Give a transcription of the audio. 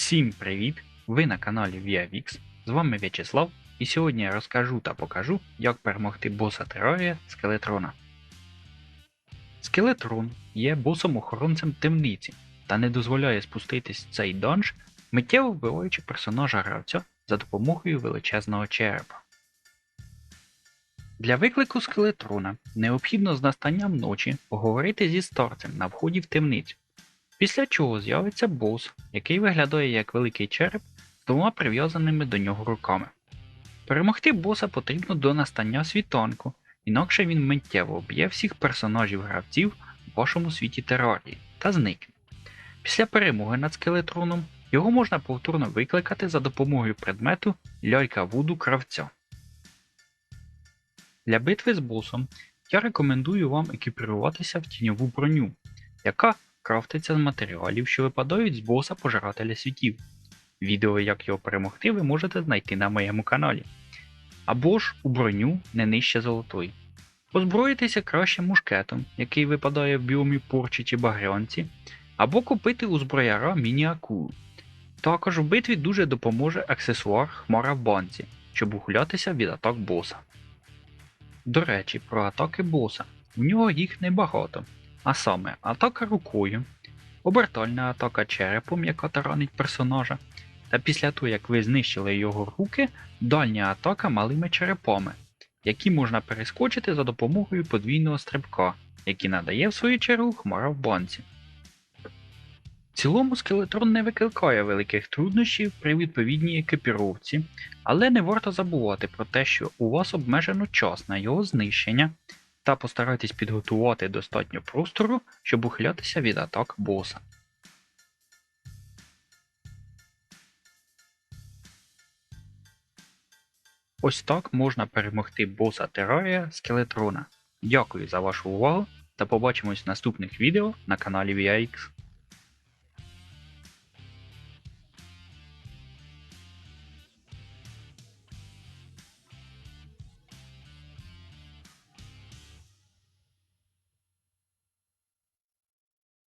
Всім привіт! Ви на каналі ViaVix, з вами В'ячеслав, і сьогодні я розкажу та покажу, як перемогти боса терорія Скелетрона. Скелетрон є босом-охоронцем темниці та не дозволяє спуститись в цей данж, миттєво вбиваючи персонажа гравця за допомогою величезного черепа. Для виклику скелетрона необхідно з настанням ночі поговорити зі старцем на вході в темницю. Після чого з'явиться бос, який виглядає як великий череп з двома прив'язаними до нього руками. Перемогти боса потрібно до настання світанку, інакше він миттєво об'є всіх персонажів гравців у вашому світі терорії та зникне. Після перемоги над скелетроном його можна повторно викликати за допомогою предмету лялька Вуду кравця. Для битви з босом я рекомендую вам екіпіруватися в тіньову броню, яка крафтиться з матеріалів, що випадають з боса пожирателя світів. Відео, як його перемогти, ви можете знайти на моєму каналі. Або ж у броню не нижче золотої. Озброїтися краще мушкетом, який випадає в біомі порчі чи багрянці, або купити у зброяра міні-акулу. Також в битві дуже допоможе аксесуар Хмара в банці, щоб ухилятися від атак боса. До речі, про атаки боса. У нього їх небагато, а саме атака рукою, обертальна атака черепом, яка таранить персонажа, та після того, як ви знищили його руки, дальня атака малими черепами, які можна перескочити за допомогою подвійного стрибка, який надає в свою чергу хмара в банці. В цілому скелетрон не викликає великих труднощів при відповідній екіпіровці, але не варто забувати про те, що у вас обмежено час на його знищення, та постарайтесь підготувати достатньо простору, щоб ухилятися від атак боса. Ось так можна перемогти боса терарія скелетрона. Дякую за вашу увагу та побачимось в наступних відео на каналі VIX.